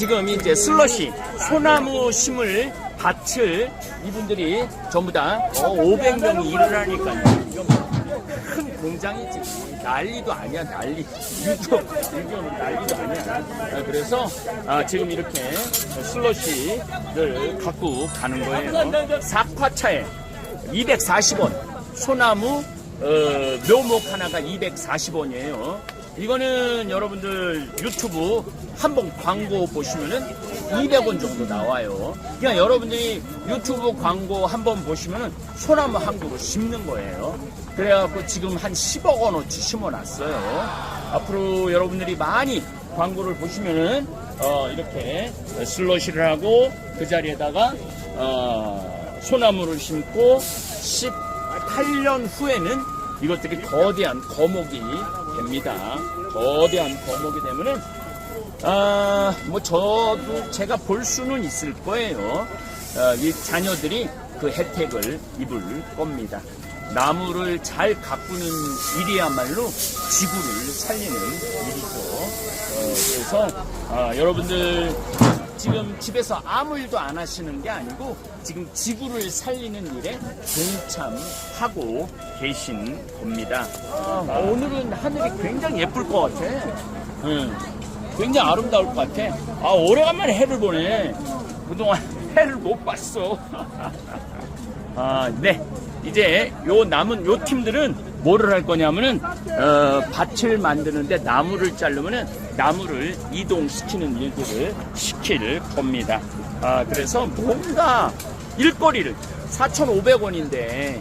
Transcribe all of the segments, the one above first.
지금 이제 슬러시 소나무 심을 밭을 이분들이 전부 다 어, 500명이 일을 하니까요. 이건 큰 공장이지. 난리도 아니야, 난리. 유교, 유교는 난리도 아니야. 아, 그래서 아, 지금 이렇게 슬러시를 갖고 가는 거예요. 사과차에 240원, 소나무 어, 묘목 하나가 240원이에요. 이거는 여러분들 유튜브 한번 광고 보시면은 200원 정도 나와요. 그냥 여러분들이 유튜브 광고 한번 보시면은 소나무 한 그루 심는 거예요. 그래갖고 지금 한 10억 원어치 심어놨어요. 앞으로 여러분들이 많이 광고를 보시면은 어, 이렇게 슬러시를 하고 그 자리에다가 어, 소나무를 심고 18년 후에는 이것들이 거대한 거목이 됩니다. 거대한 거목이 되면은 아, 뭐 저도 제가 볼 수는 있을 거예요. 어, 이 자녀들이 그 혜택을 입을 겁니다. 나무를 잘 가꾸는 일이야말로 지구를 살리는 일이죠. 어, 그래서 아, 여러분들 지금 집에서 아무 일도 안 하시는 게 아니고 지금 지구를 살리는 일에 동참하고 계신 겁니다. 아, 오늘은 하늘이 굉장히 예쁠 것 같아. 응. 굉장히 아름다울 것 같아. 아, 오래간만에 해를 보네. 그동안 해를 못 봤어. 아, 네. 이제 요 남은 요 팀들은 뭐를 할 거냐면은 어, 밭을 만드는데 나무를 자르면은 나무를 이동시키는 일들을 시킬 겁니다. 아, 그래서 뭔가 일거리를 4,500원인데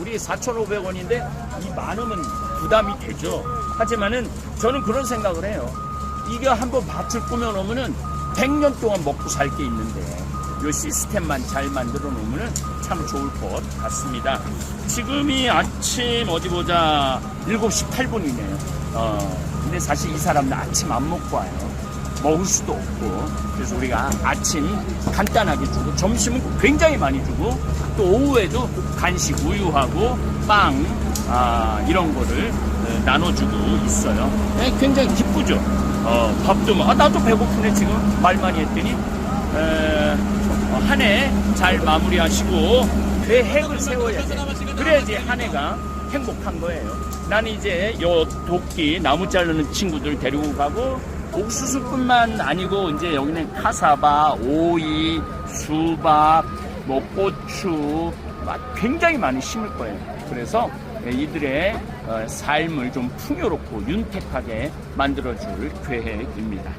우리 4,500원인데 이 많으면 부담이 되죠. 하지만은 저는 그런 생각을 해요. 이게 한번 밭을 꾸며 놓으면은 100년 동안 먹고 살 게 있는데 이 시스템만 잘 만들어 놓으면 참 좋을 것 같습니다. 지금이 아침 어디 보자 7시 8분이네요. 어, 근데 사실 이 사람들 아침 안 먹고 와요. 먹을 수도 없고 그래서 우리가 아침 간단하게 주고 점심은 굉장히 많이 주고 또 오후에도 간식 우유하고 빵 아, 이런 거를 어, 나눠주고 있어요. 네, 굉장히 기쁘죠. 어, 밥도 뭐, 아, 나도 배고프네 지금 말 많이 했더니 한 해 잘 마무리하시고 계획을 세워야지. 그래야지 한 해가 행복한 거예요. 나는 이제 요 도끼 나무 자르는 친구들 데리고 가고 옥수수뿐만 아니고 이제 여기는 카사바, 오이, 수박, 뭐 고추 막 굉장히 많이 심을 거예요. 그래서 이들의 어, 삶을 좀 풍요롭고 윤택하게 만들어줄 계획입니다.